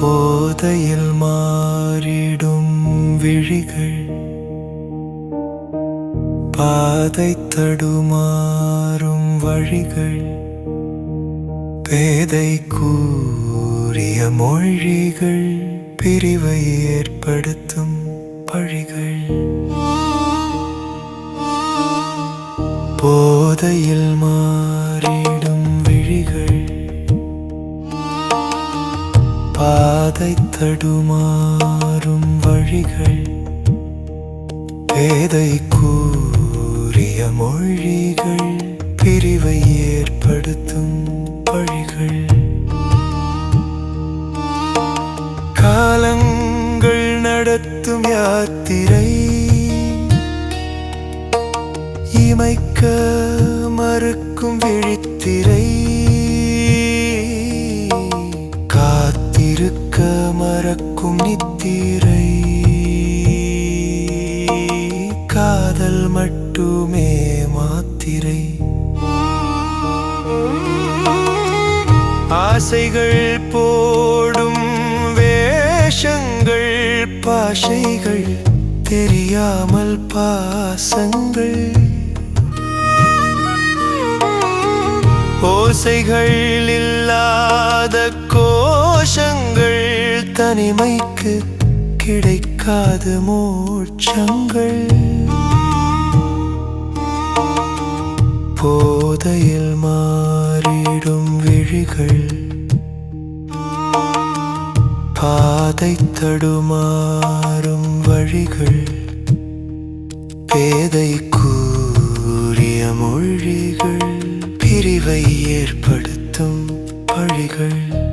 போதையில் மாறிடும் விழிகள் பாதை தடுமாறும் வழிகள் பேதை கூறிய மொழிகள் பிரிவை ஏற்படுத்தும் பழிகள். போதையில் மாறி பாதை தடுமாறும் வழிகள் பேதை கூறிய மொழிகள் பிரிவை ஏற்படுத்தும் வழிகள். காலங்கள் நடத்தும் யாத்திரை இமைக்க மறுக்கும் விழித்திரை பறக்கும் நித்திரை. காதல் மட்டுமே மாத்திரை. ஆசைகள் போடும் வேஷங்கள் பாஷைகள் தெரியாமல் பாசங்கள். ஓசைகள் இல்லாத கோ தனிமைக்கு கிடைக்காத மூச்சங்கள் போதையில் மாறிடும் விழிகள். பாதை தடுமாறும் வழிகள். பேதை கூறிய மொழிகள். பிரிவை ஏற்படுத்தும் பழிகள்.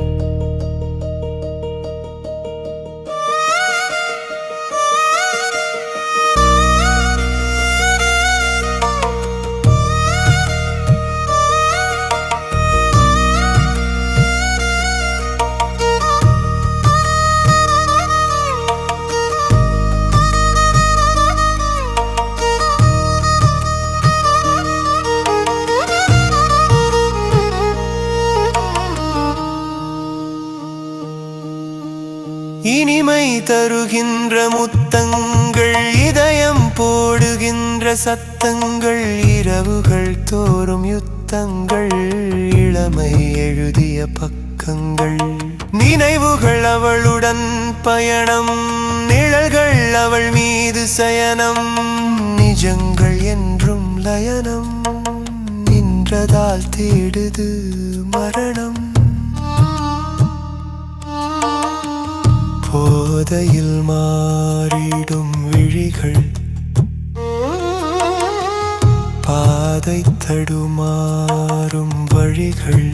இனிமை தருகின்ற முத்தங்கள் இதயம் போடுகின்ற சத்தங்கள் இரவுகள் தோறும் யுத்தங்கள் இளமை எழுதிய பக்கங்கள். நினைவுகள் அவளுடன் பயணம் நிழல்கள் அவள் மீது சயனம் நிஜங்கள் என்றும் லயனம் நின்றதால் தேடுது மரணம். போதையில் மாறிடும் விழிகள். பாதை தடுமாறும் வழிகள்.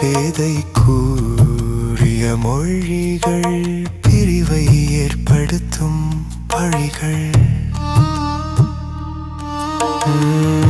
பேதை கூறிய மொழிகள் பிரிவை ஏற்படுத்தும் பழிகள். உம்